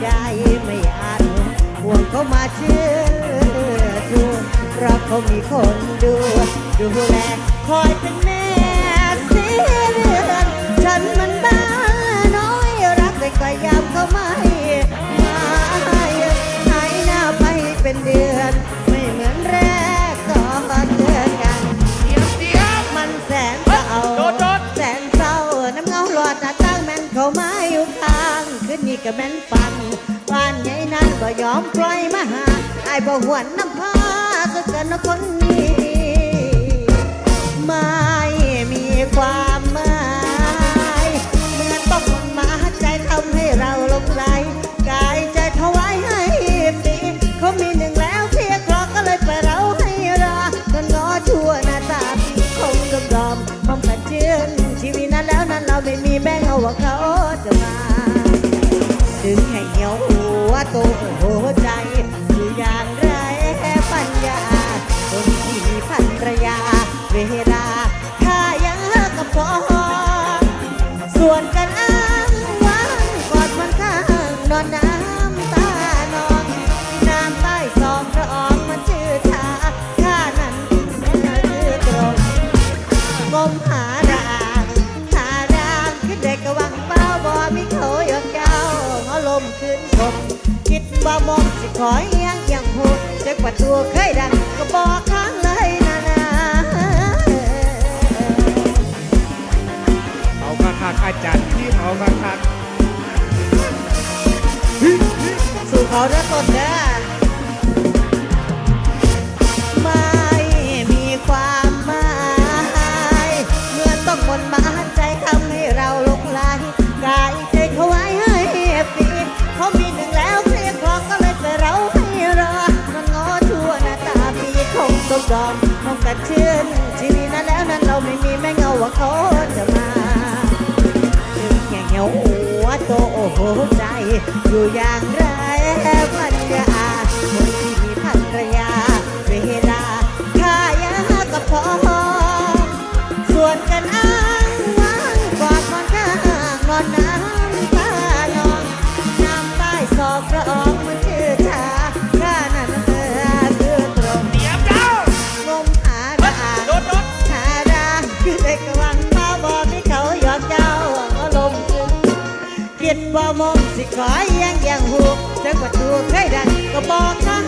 ใจไม่อาจห่วงเขามาเชื่อชูเพราะเขามีคนดู ดูแลคอยเป็นแม่เสียเดือนฉันมันบ้าน้อยรักแต่ก็ยามเขาไม่มาหายหน้าไปเป็นเดือน ไม่เหมือนแรกก็เจอกันเดียวเดี๋ยวมันแสนเศร้าแสนเศร้าน้ำเงาหลอดตาตั้งแม่นเขาไม่อยู่ทางขึ้นนี่ก็แม่นฟัง อมปล่อยมาหาไอ้บ่หวนน้ำพาก็เกินนะคนนี้ไม่มีความหมายเมื่อต้องมาใจทำให้เราลงไหลกายใจถวายให้ปีเขามีหนึ่งแล้วเพียงครอก็เลยไปเราให้รอจนงอชั่วหน้าตาปีคงยอมยอมพร้อมกันเชื่อนชีวิตนั้นแล้วนั้นเราไม่มีแบ่งเอาว่าเขาจะมาถึงให้เอนน้ำตานองน้ำใต้สองพระออกมันชื่อชาข้านั้นคือตรงงมหารางหารางขึ้นเด็กกะวังเป้าบ่มีเขาหยอกเจ้าเขาลมขึ้นคมคิดว่ามองสิขอเอียงยังพูเจ็กประตูเคยดังก็บอก สู่เขาเด้อต้นเด้อไม่มีความหมายเมื่อต้องมนต์มาใจทำให้เราหลงไหลกายใจเขาไว้ให้ปีเขามีหนึ่งแล้วเคลียร์คลองก็เลยไปเราให้รอมันงอทั่วหน้าตาปีคงต้องยอมมองกันชื่นชีวิตนั้นแล้วนั้นเราไม่มีแม่เงาว่าเขาจะมาถึงอย่เหี่ยวหัวโตโอ้โหใจอยู่อย่างไร บ่มองสิขอเอียังยังหูจักประตูเคยดังก็บอกครั้ง